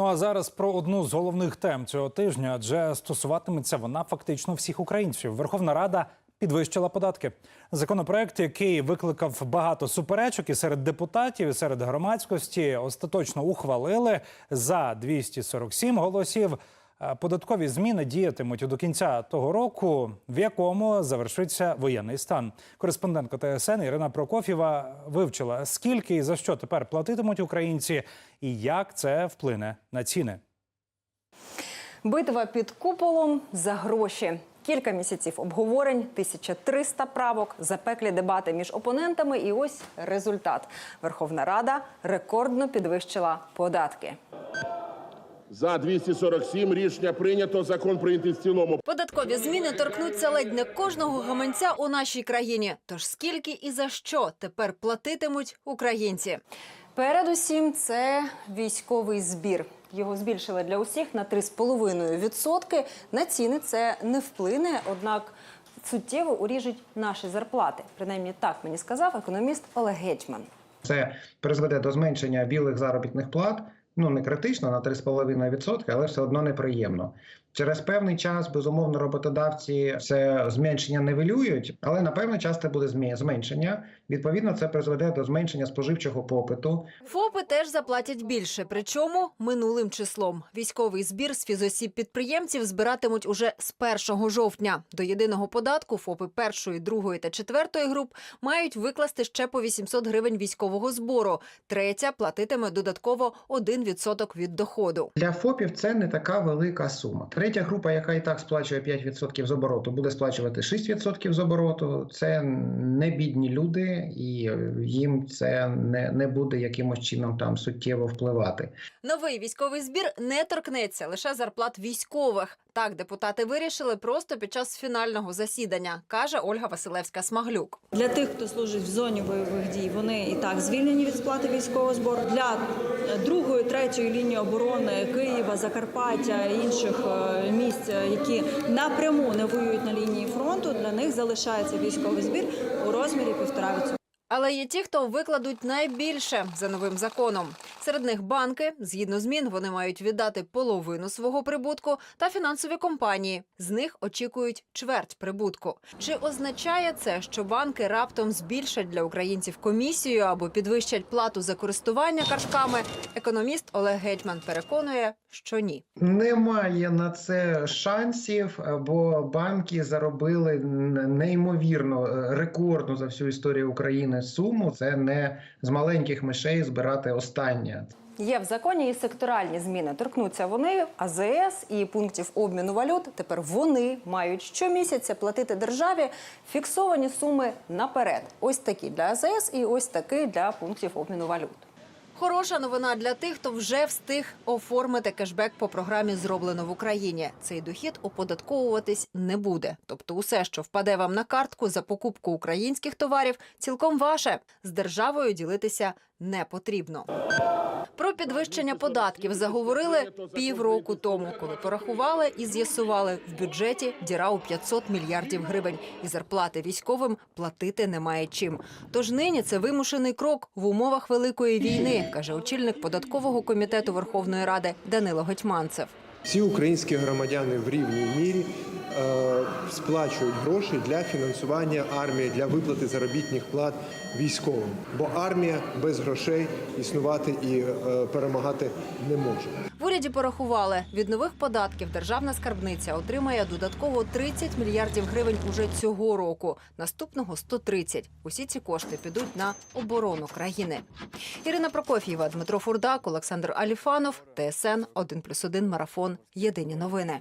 Ну а зараз про одну з головних тем цього тижня, адже стосуватиметься вона фактично всіх українців. Верховна Рада підвищила податки. Законопроект, який викликав багато суперечок і серед депутатів, і серед громадськості, остаточно ухвалили за 247 голосів. Е, Податкові зміни діятимуть до кінця того року, в якому завершиться воєнний стан. Кореспондентка ТСН Ірина Прокофєва вивчила, скільки і за що тепер платитимуть українці, і як це вплине на ціни. Битва під куполом за гроші. Кілька місяців обговорень, 1300 правок, запеклі дебати між опонентами. І ось результат. Верховна Рада рекордно підвищила податки. За 247 рішення прийнято. Закон прийнятий в цілому. Податкові зміни торкнуться ледь не кожного гаманця у нашій країні. Тож скільки і за що тепер платитимуть українці? Передусім, це військовий збір. Його збільшили для усіх на 3,5%. На ціни це не вплине, однак суттєво уріжуть наші зарплати. Принаймні так мені сказав економіст Олег Гетьман. Це призведе до зменшення білих заробітних плат. Ну не критично на 3,5%, але все одно неприємно. Через певний час, безумовно, роботодавці це зменшення нивелюють, але на певний час це буде зменшення. Відповідно, це призведе до зменшення споживчого попиту. ФОПи теж заплатять більше, причому минулим числом. Військовий збір з фізосіб підприємців збиратимуть уже з 1 жовтня. До єдиного податку ФОПи першої, другої та четвертої груп мають викласти ще по 800 гривень військового збору. Третя платитиме додатково 1% від доходу. Для ФОПів це не така велика сума. Третя група, яка і так сплачує 5% з обороту, буде сплачувати 6% з обороту. Це не бідні люди, і їм це не, не буде якимось чином там суттєво впливати. Новий військовий збір не торкнеться лише зарплат військових. Так депутати вирішили просто під час фінального засідання, каже Ольга Василевська Смаглюк. Для тих, хто служить в зоні бойових дій, вони і так звільнені від сплати військового збору. Для другої, третьої лінії оборони Києва, Закарпаття інших е, місць, е, які напряму не воюють на лінії фронту, для них залишається військовий збір у розмірі півтора відсотка. Але є ті, хто викладуть найбільше за новим законом. Серед них банки. Згідно змін, вони мають віддати половину свого прибутку та фінансові компанії. З них очікують чверть прибутку. Чи означає це, що банки раптом збільшать для українців комісію або підвищать плату за користування картками? Економіст Олег Гетьман переконує, що ні. Немає на це шансів, бо банки заробили неймовірно е, рекордну за всю історію України суму. Це не з маленьких мишей збирати останнє. Є в законі і секторальні зміни. Торкнуться вони АЗС і пунктів обміну валют. Тепер вони мають щомісяця платити державі фіксовані суми наперед. Ось такі для АЗС і ось такі для пунктів обміну валют. Хороша новина для тих, хто вже встиг оформити кешбек по програмі зроблено в Україні. Цей дохід оподатковуватись не буде. Тобто, усе, що впаде вам на картку за покупку українських товарів, цілком ваше. З державою ділитися не потрібно. Про підвищення податків заговорили півроку тому, коли порахували і з'ясували в бюджеті діра у 500 мільярдів гривень, і зарплати військовим платити немає чим. Тож нині це вимушений крок в умовах великої війни, каже очільник податкового комітету Верховної Ради Данило Гетьманцев. Всі українські громадяни в рівній мірі е, сплачують гроші для фінансування армії, для виплати заробітних плат військовим. Бо армія без грошей існувати і е, перемагати не може. Уряді порахували, від нових податків державна скарбниця отримає додатково 30 мільярдів гривень уже цього року. Наступного 130. Усі ці кошти підуть на оборону країни. Ірина Прокоф'єва, Дмитро Фурдак, Олександр Аліфанов, ТСН 1+,1 Марафон. Єдині новини.